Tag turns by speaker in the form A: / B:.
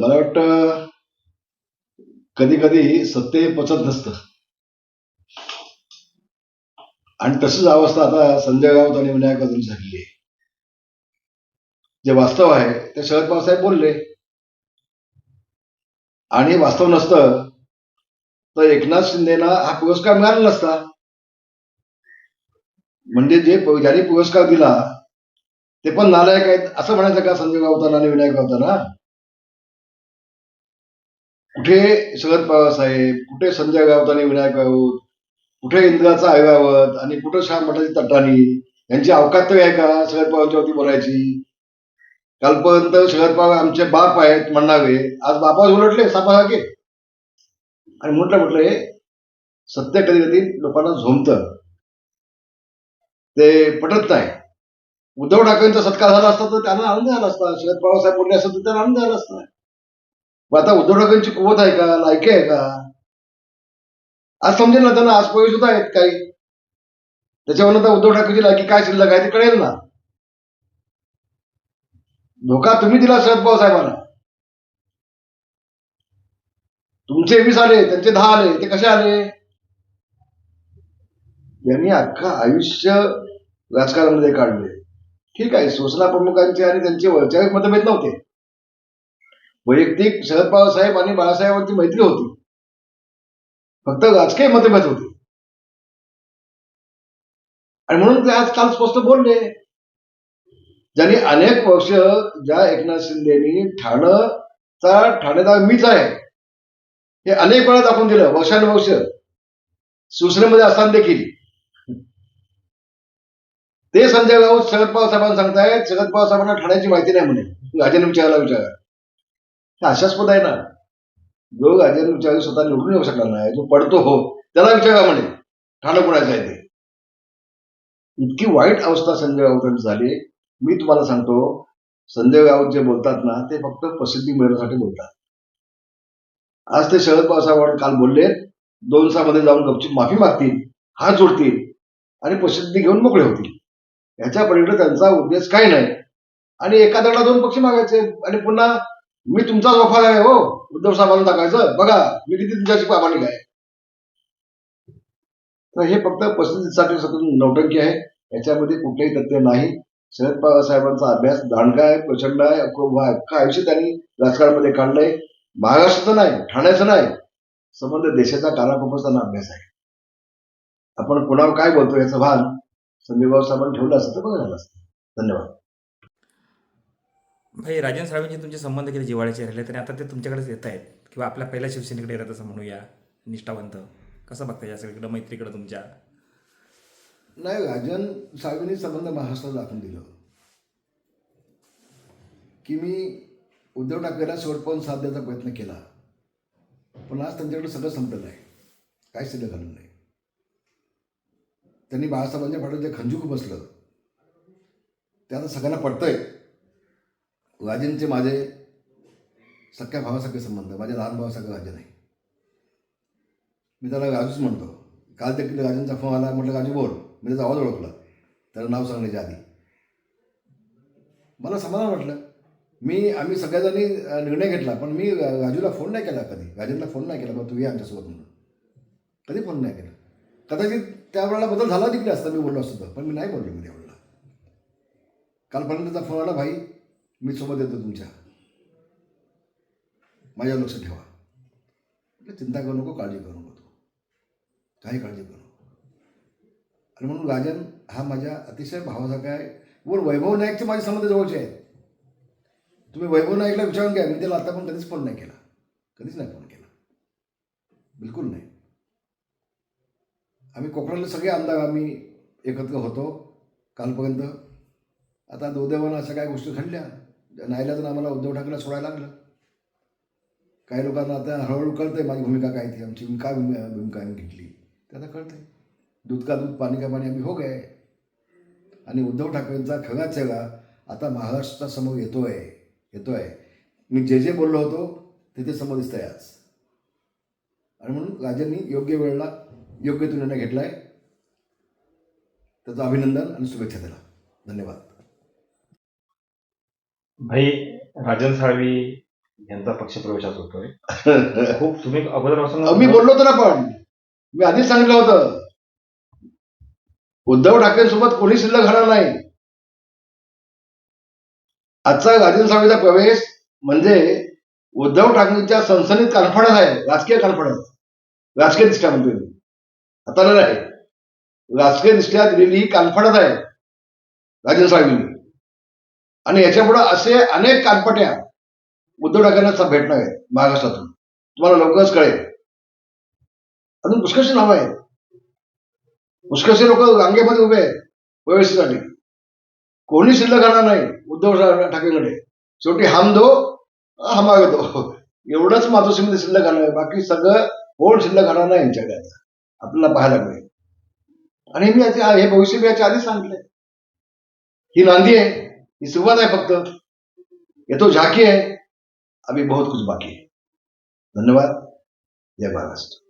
A: मला वाटतं कधी कधी सत्य पचत नसतं. आणि तशीच अवस्था आता संजय राऊत आणि विनायक अजून झालेली आहे. जे वास्तव आहे ते शरद पवार साहेब बोलले. आणि वास्तव नसतं तर एकनाथ शिंदेना हा पुरस्कार मिळाला नसता. म्हणजे जे ज्यांनी पुरस्कार दिला ते पण नालायक आहेत असं म्हणायचं का संजय राऊतांना आणि विनायक राऊतांना? कुठे शरद पवार साहेब कुठे संजय राऊत आणि विनायक राऊत कुठे इंद्राचा ऐरावत आणि कुठं श्याम मठाची तटाणी यांची अवकात तरी आहे का? शरद पवारच्या वरती बोलायची. कालपर्यंत शरद पवार आमचे बाप आहेत म्हणणारे आज बापाच उलटले सापासारखे. आणि म्हटलं म्हटलं हे सत्य कधी कधी लोकांना झोमत ते पटत नाही. उद्धव ठाकरेंचा सत्कार झाला असता तर त्यांना आनंद झाला असता. शरद पवार साहेब बोलले असतात तर त्यांना आनंद झाला असता. मग आता उद्धव ठाकरेंची कुवत आहे का? लायकी आहे का? आज समजेल ना त्यांना आज पोहे सुद्धा आहेत काही. त्याच्यावर आता उद्धव ठाकरेची लायकी काय शिल्लक आहे ते कळेल ना. धोका तुम्ही दिला शरद पवार साहेबांना. तुमचे वीस आले त्यांचे दहा आले ते कसे आले? यांनी अख्खा आयुष्य राजकारणामध्ये काढले ठीक आहे शिवसेना प्रमुखांचे आणि त्यांचे वैचारिक मतभेद नव्हते. वैयक्तिक शरद पवार साहेब आणि बाळासाहेबांची मैत्री होती. फक्त राजकीय मतभेद होते. आणि म्हणून ते आज काल स्पष्ट बोलले. ज्यांनी अनेक वर्ष ज्या एकनाथ शिंदेनी ठाणचा ठाणेदार मीच आहे हे अनेक वेळा दाखवून दिलं. वर्षानुवर्ष शिवसेनेमध्ये असताना देखील. ते संजय राऊत शरद पवार साहेबांना सांगतायत शरद पवार साहेबांना ठाण्याची माहिती नाही म्हणे. राजेने विचारायला विचारा. हे आशास्पद आहे ना. जो राजेंद्र विचार स्वतः निवडून येऊ शकला नाही जो पडतो हो त्याला विचारा म्हणे. ठाणं कुणाचं आहे ते? इतकी वाईट अवस्था संजय राऊतांची झाली. मी तुम्हाला सांगतो संजय राऊत जे बोलतात ना ते फक्त प्रसिद्धी मिळवण्यासाठी बोलतात. आज ते शरद पवार काल बोलले दोन मध्ये जाऊन गपचूप माफी मागतील हात जोडतील आणि प्रसिद्धी घेऊन मोकळे होतील. याच्या पलीकडे त्यांचा उद्देश काही नाही. आणि एका दगडा दोन पक्षी मागायचे आणि पुन्हा मी तुमचा वफाद आहे हो. उद्धव साहेबांना टाकायचं. बघा मी किती तुमच्याशी प्रामाणिक आहे. तर हे फक्त प्रसिद्धीसाठी सतत नौटंकी आहे. याच्यामध्ये कुठलंही तथ्य नाही. शरद पवार साहेबांचा अभ्यास दांडका आहे प्रचंड आहे अक्रोभ आहे. अख्खं आयुष्य त्यांनी राजकारणामध्ये काढलंय. महाराष्ट्राचं नाही ठाण्याचं नाही. संबंध देशाचा कानाकोपरचा अभ्यास आहे. आपण कोणावर काय बोलतो याचं भान संजय साहेबांनी ठेवलं असतं तर बघा झालं असतं धन्यवाद.
B: भाई राजन साळवेंचे तुमचे संबंध किती जिवाळ्याचे राहिले? तरी आता ते तुमच्याकडेच येत आहेत. किंवा आपल्या पहिल्या शिवसेनेकडे येतात असं म्हणूया निष्ठावंत. कसं बघता या सगळीकडं मैत्रीकडं तुमच्या?
A: नाही राजन साहेबांनी संबंध महाराष्ट्रात दाखवून दिलं. की मी उद्धव ठाकरेला शेवटपर्यंत साथ द्यायचा प्रयत्न केला. पण आज त्यांच्याकडे सगळं संपलेलं आहे. काय सिद्ध घालून नाही. त्यांनी बाळासाहेबांच्या फाटत जे खंजूक बसलं ते आता सगळ्यांना पडतंय. राजेंचे माझे सख्या भावासारखे संबंध माझ्या लहान भावासारखं राजन आहे मी त्याला राजूच म्हणतो. काल देखील राजांचा फोन आला म्हटलं राजू बोल मी त्याचा आवाज ओळखला. त्याला नाव सांगण्याच्या आधी. मला समाधान वाटलं. मी आम्ही सगळ्याजणी निर्णय घेतला पण मी राजूला फोन नाही केला कधी. राजेंना फोन नाही केला पण तू ये आमच्यासोबत म्हणून. कधी फोन नाही केला? कदाचित त्यावेळेला बदल झाला तिकडे असता मी बोललो असतो पण मी नाही बोललो मी त्यावेळेला कालपर्यंत त्याचा फोन आला भाई मी सोबत येतो तुमच्या. माझ्यावर लक्ष ठेवा. म्हटलं, चिंता करू नको काळजी करू नको तू. काही काळजी करू नको. आणि म्हणून राजन हा माझ्या अतिशय भावासारखा आहे. वर वैभव नाईकचे माझे संबंध जवळचे आहेत. तुम्ही वैभव नाईकला विचारून घ्या मी त्याला आता पण कधीच फोन नाही केला. कधीच नाही फोन केला. बिलकुल नाही. आम्ही कोकणातले सगळे आमदार आम्ही एकत्र होतो कालपर्यंत. आता दुर्दैवानं अशा काही गोष्टी घडल्या. नाईलाजून आम्हाला उद्धव ठाकरेला सोडायला लागलं. काही लोकांना आता हळूहळू कळतंय माझी भूमिका काय ती आमची काय भूमि- भूमिका आम्ही घेतली. ते आता कळतंय. दूध का दूध पाणी का पाणी आम्ही हो गए. आणि उद्धव ठाकरेंचा खगा चेहरा आता महाराष्ट्रासमोर येतो आहे येतो आहे मी जे जे बोललो होतो ते ते समोर आहे आज. आणि म्हणून राजांनी योग्य वेळेला योग्य तो निर्णय आहे त्याचं अभिनंदन आणि शुभेच्छा त्याला. धन्यवाद.
C: भाई राजन साळवी
B: यांचा पक्षप्रवेशात होतोय. खूप तुम्ही अगोदरपासून
A: अहो, मी बोललो होतो ना पण. मी आधीच सांगितलं होतं. उद्धव ठाकरेंसोबत कोणी शिल्लक राहणार नाही. आजचा राजेंद्र साहेबांचा प्रवेश म्हणजे उद्धव ठाकरेंच्या सनसनीत कॉन्फिडन्स आहे राजकीय कॉन्फिडन्स राजकीय दृष्ट्या म्हणतोय आता नाही. राजकीय दृष्ट्या दिलेली ही कॉन्फिडन्स आहे राजेंद्र साहेबांनी आणि याच्यापुढे असे अनेक कानपट्या उद्धव ठाकरेंना भेटणार आहेत महाराष्ट्रातून. तुम्हाला लवकरच कळेल. अजून पुष्कळशी नावं आहेत. पुष्कळशी लोक रांगेमध्ये उभे आहेत प्रवेशासाठी कोणी शिल्लक राहणार नाही उद्धव ठा- ठाकरेकडे. शेवटी हम दो हमारे दो. एवढंच मातोश्रीमध्ये शिल्लक राहणार आहे. बाकी सगळं कोण शिल्लक राहणार नाही यांच्याकडे आता. आपल्याला पाहायला मिळेल. आणि मी याच्या हे भविष्य मी याच्या आधी सांगितलंय. ही नांदी आहे. ही सुरुवात आहे फक्त ये तो झाकी आहे अभी बहुत कुछ बाकी है। धन्यवाद। जय महाराष्ट्र।